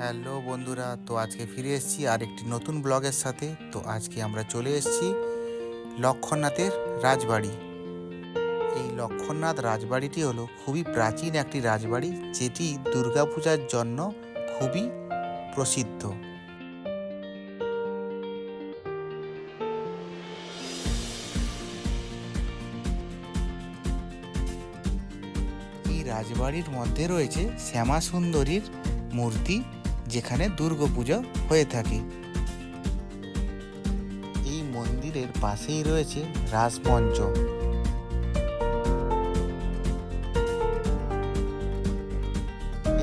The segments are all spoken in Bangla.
হ্যালো বন্ধুরা, তো আজকে ফিরে এসেছি আর একটি নতুন ব্লগের সাথে। তো আজকে আমরা চলে এসেছি লক্ষণনাথের রাজবাড়ি। এই লক্ষণনাথ রাজবাড়িটি হলো খুবই প্রাচীন একটি রাজবাড়ি, যেটি দুর্গাপূজার জন্য খুবই প্রসিদ্ধ। এই রাজবাড়ির মধ্যে রয়েছে শ্যামা সুন্দরীর মূর্তি যেখানে দুর্গাপুজো হয়ে থাকে। এই মন্দিরের পাশেই রয়েছে রাজমঞ্চ।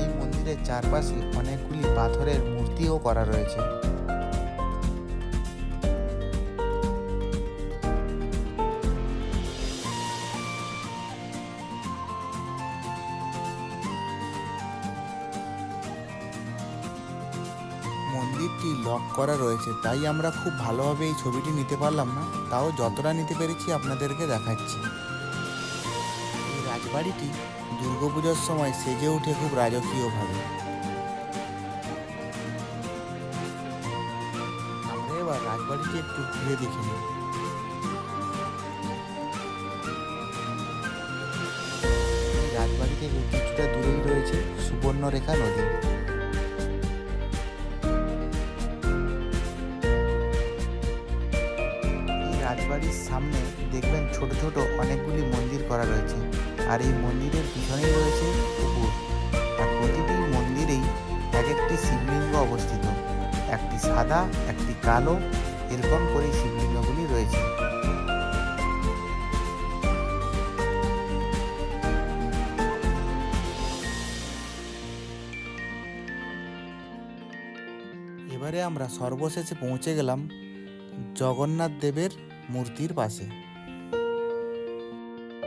এই মন্দিরের চারপাশে অনেকগুলি পাথরের মূর্তিও করা রয়েছে। মন্দিরটি লক করা রয়েছে, তাই আমরা খুব ভালোভাবে এই ছবিটি নিতে পারলাম না, তাও যতটা নিতে পেরেছি আপনাদেরকে দেখাচ্ছি। এই রাজবাড়িটি দুর্গাপুজোর সময় সেজে ওঠে খুব রাজকীয়ভাবে। আমরা এবার রাজবাড়িটি একটু ঘুরে দেখে রাজবাড়ি থেকে কিছুটা দূরেই রয়েছে সুবর্ণরেখা নদী। রাজবাড়ির সামনে দেখবেন ছোট ছোট অনেকগুলি মন্দির করা রয়েছে। আর এই মন্দিরের পিছনেই রয়েছে পুকুর। আর প্রতিটি মন্দিরেই এক একটি শিবলিঙ্গ অবস্থিত। একটি সাদা, একটি কালো, এরকম করে শিবলিঙ্গগুলি রয়েছে। এবারে আমরা সর্বশেষে পৌঁছে গেলাম জগন্নাথ দেবের মূর্তির পাশে।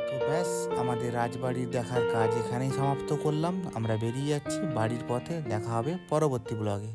তো ব্যাস, আমাদের রাজবাড়ির দেখার কাজ এখানেই সমাপ্ত করলাম। আমরা বেরিয়ে যাচ্ছি, বাড়ির পথে দেখা হবে পরবর্তী ব্লগে